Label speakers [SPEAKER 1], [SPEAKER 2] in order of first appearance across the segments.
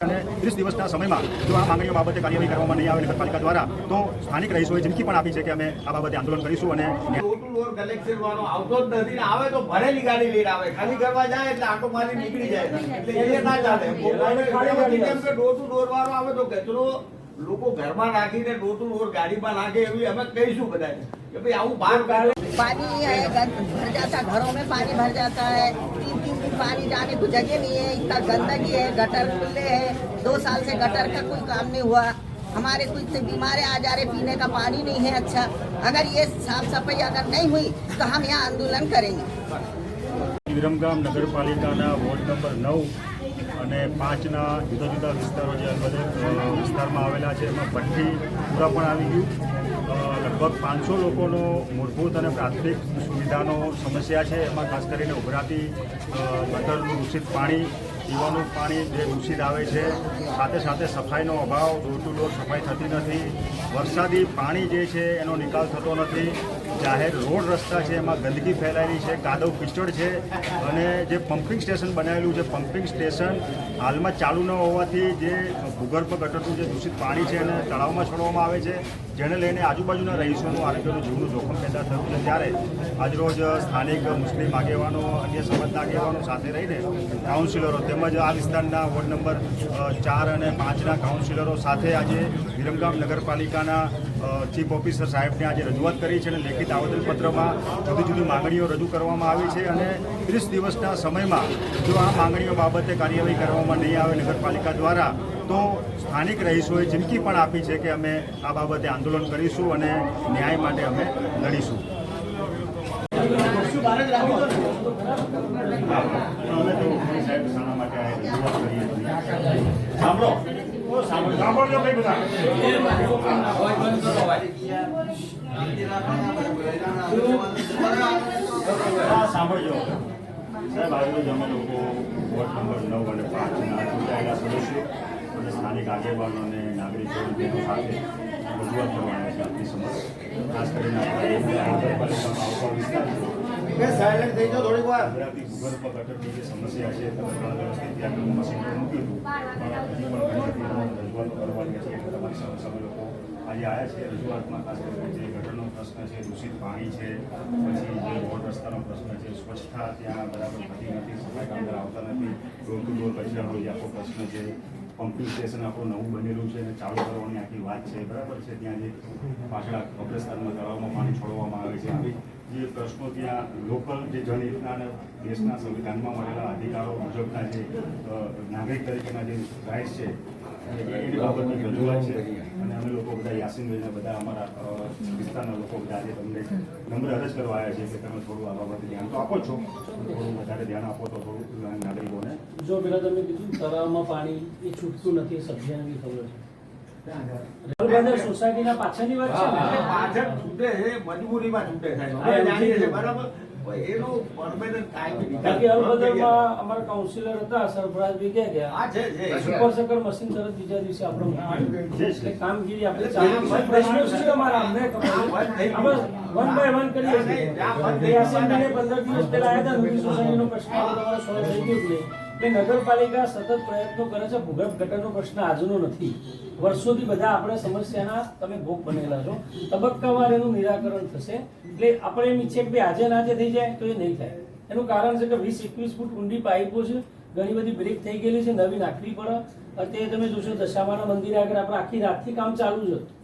[SPEAKER 1] અને ત્રીસ દિવસના સમયમાં જો આ માંગણીઓ બાબતે કાર્યવાહી કરવામાં નહીં આવે નગરપાલિકા દ્વારા તો સ્થાનિક રહીશોએ ચીમકી પણ આપી છે કે અમે આ બાબતે આંદોલન કરીશું અને
[SPEAKER 2] ડોર ટુ ડોર કલેક્શન વાળો આવતો જ નથી ને આવે તો ભરેલી ગાડી લઈને આવે. ખાલી કરવા જાય એટલે આટો મારી નીકળી જાય. એટલે એ ના ચાલે. ડોર ટુ ડોર વાળો આવે તો કચરો લોકો ઘરમાં નાખીને ડોર ટુ ડોર ગાડીમાં નાખે એવી અમે કહીશું બધાને કે ભાઈ આવું બહાર કાઢે
[SPEAKER 3] पानी है गंद भर जाता घरों में पानी भर जाता है तीन तीन दिन पानी जाने को जगह नहीं है इतना गंदगी है गटर खुले हैं दो साल से गटर का कोई काम नहीं हुआ हमारे कुछ बीमारे आ जा रहे पीने का पानी नहीं है अच्छा अगर ये साफ सफाई अगर नहीं हुई तो हम यहाँ आंदोलन करेंगे
[SPEAKER 1] વિરમગામ નગરપાલિકાના વોર્ડ નંબર નવ અને પાંચના જુદા જુદા વિસ્તારો જે અલગ વિસ્તારમાં આવેલા છે, એમાં ભઠ્ઠી પૂરા પણ આવી ગયું. લગભગ પાંચસો લોકોનો મૂળભૂત અને પ્રાથમિક સુવિધાનો સમસ્યા છે. એમાં ખાસ કરીને ઉભરાતી ગટરનું દૂષિત પાણી પીવાનું પાણી જે દૂષિત આવે છે, સાથે સાથે સફાઈનો અભાવ ડોર ટુ ડોર સફાઈ થતી નથી. વરસાદી પાણી જે છે, એનો નિકાલ થતો નથી. જાહેર રોડ રસ્તા છે, એમાં ગંદકી ફેલાયેલી છે, કાદવ કિચડ છે અને જે પમ્પિંગ સ્ટેશન બનાવેલું છે પમ્પિંગ સ્ટેશન હાલમાં ચાલુ ન હોવાથી જે ભૂગર્ભ ગટરનું જે દૂષિત પાણી છે, એને તળાવમાં છોડવામાં આવે છે. જેને લઈને આજુબાજુના રહીશોનું, આરોગ્યનું જીવનું જોખમ પેદા થયું છે. ત્યારે આજરોજ સ્થાનિક મુસ્લિમ આગેવાનો, અન્ય સમાજના આગેવાનો સાથે રહીને કાઉન્સિલરો તેમજ આ વિસ્તારના વોર્ડ નંબર ચાર અને પાંચના કાઉન્સિલરો સાથે આજે વિરમગામ નગરપાલિકાના ચીફ ઓફિસર સાહેબને આજે રજૂઆત કરી છે અને લેખિત આવેદનપત્રમાં જુદી જુદી માંગણીઓ રજૂ કરવામાં આવી છે અને ત્રીસ દિવસના સમયમાં જો આ માંગણીઓ બાબતે કાર્યવાહી કરવામાં નહીં આવે નગરપાલિકા દ્વારા, તો સ્થાનિક રહીશોએ ચીમકી પણ આપી છે કે અમે આ બાબતે આંદોલન કરીશું અને ન્યાય માટે અમે લડીશું અમે તો સાહેબ શાના માટે આ રજૂઆત કરીએ છીએ સાંભળો ઓ, સાંભળો સાંભળજો. સાહેબ આજે અમે લોકો વોર્ડ નંબર નવ અને પાંચના ચૂંટાયેલા સદસ્યો અને સ્થાનિક આગેવાનો અને નાગરિકો સાથે રજૂઆત કરવાના ખાસ કરીને સમસ્યા છે તમારી સમક્ષ લોકો આજે આવ્યા છે રજૂઆતમાં ખાસ કરીને જે ગટરનો પ્રશ્ન છે દૂષિત પાણી છે પછી જે રોડ રસ્તાનો પ્રશ્ન છે સ્વચ્છતા ત્યાં બરાબર થતી નથી સફાઈ કામદાર આવતા નથી ડોર ટુ ડોર કચરાનો જે આખો પ્રશ્ન છે. પમ્પિંગ સ્ટેશન આપણું નવું બનેલું છે અને ચાલુ કરવાની આખી વાત છે. બરાબર છે? ત્યાં જે પાછળ કબ્રસ્તાનમાં તળાવમાં પાણી છોડવામાં આવે છે. આવી જે પ્રશ્નો ત્યાં લોકલ જે જનહિતના અને દેશના સંવિધાનમાં મળેલા અધિકારો મુજબના જે નાગરિક તરીકેના જે રાઇટ્સ છે એની બાબતની રજૂઆત છે. અને અમે લોકો બધા યાસીનભાઈને બધા અમારા વિસ્તારના લોકો બધા આજે તમને નમ્ર અરજ કરવા આવ્યા છે કે તમે થોડું આ બાબતે ધ્યાન તો આપો છો. થોડું વધારે ધ્યાન આપો તો થોડું નાગરિકોને.
[SPEAKER 4] જો પેલા તમે કીધું તળાવમાં પાણી એ છૂટતું નથી બી ખબર છે. સોસાયટીના પાછળની વાત છે
[SPEAKER 2] પાછળ છૂટે છે મજબૂરીમાં છૂટે છીએ બરાબર? એનું પરમેનન્ટ કાયમી
[SPEAKER 4] બાકી હળબદરમાં અમારા કાઉન્સિલર હતા સરફરાજ બી ક્યાં ગયા.
[SPEAKER 2] હા છે છે.
[SPEAKER 4] સુપર સકર મશીન તરત બીજા દિવસે આપણે. એટલે કામગીરી આપણે ચાલુ છે. છે. અમારા? અમને ખબર વન બાય વન કરીએ છીએ. પંદર દિવસ પહેલા આવ્યા હતા સોસાયટીનો પ્રશ્ન તમારો સોલ્વ થઈ ગયો કે નહીં? એટલે નગરપાલિકા સતત પ્રયત્નો કરે છે. ભૂગર્ભ ગટરનો પ્રશ્ન આજનો નથી. વર્ષોથી બધા આપણે સમસ્યાના તમે ભોગ બનેલા છો. તબક્કાવાર એનું નિરાકરણ થશે. એટલે આપણે એમ ઈચ્છે કે ભાઈ આજે ના આજે થઈ જાય તો એ નહીં થાય. એનું કારણ છે કે વીસ, એકવીસ ફૂટ ઊંડી પાઇપો છે. ઘણી બધી બ્રેક થઈ ગયેલી છે. નવી નાખવી પડે. અત્યારે તમે જોશો દશામાના મંદિર આગળ આપણે આખી રાતથી કામ ચાલુ છે આ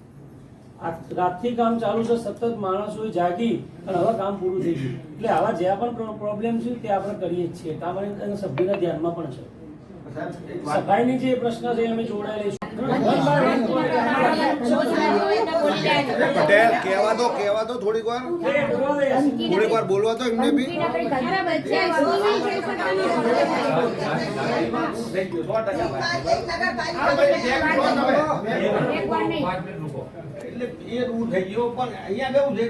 [SPEAKER 4] રાતથી કામ ચાલુ છે સતત માણસો જાગી અને હવે કામ પૂરું થઈ ગયું. એટલે આવા જ્યાં પણ પ્રોબ્લેમ છે તે આપણે કરીએ જ છીએ. કામ અને સભ્યના ધ્યાનમાં પણ છે. સફાઈની જે પ્રશ્ન છે અમે જોડાયેલી
[SPEAKER 5] પટેલ કહેવા દો કહેવા દો થોડીક વાર. થોડીક વાર બોલવા દો એમને બી.
[SPEAKER 2] એટલે એ રૂલ થઈ ગયો પણ અહીંયા કેવું છે.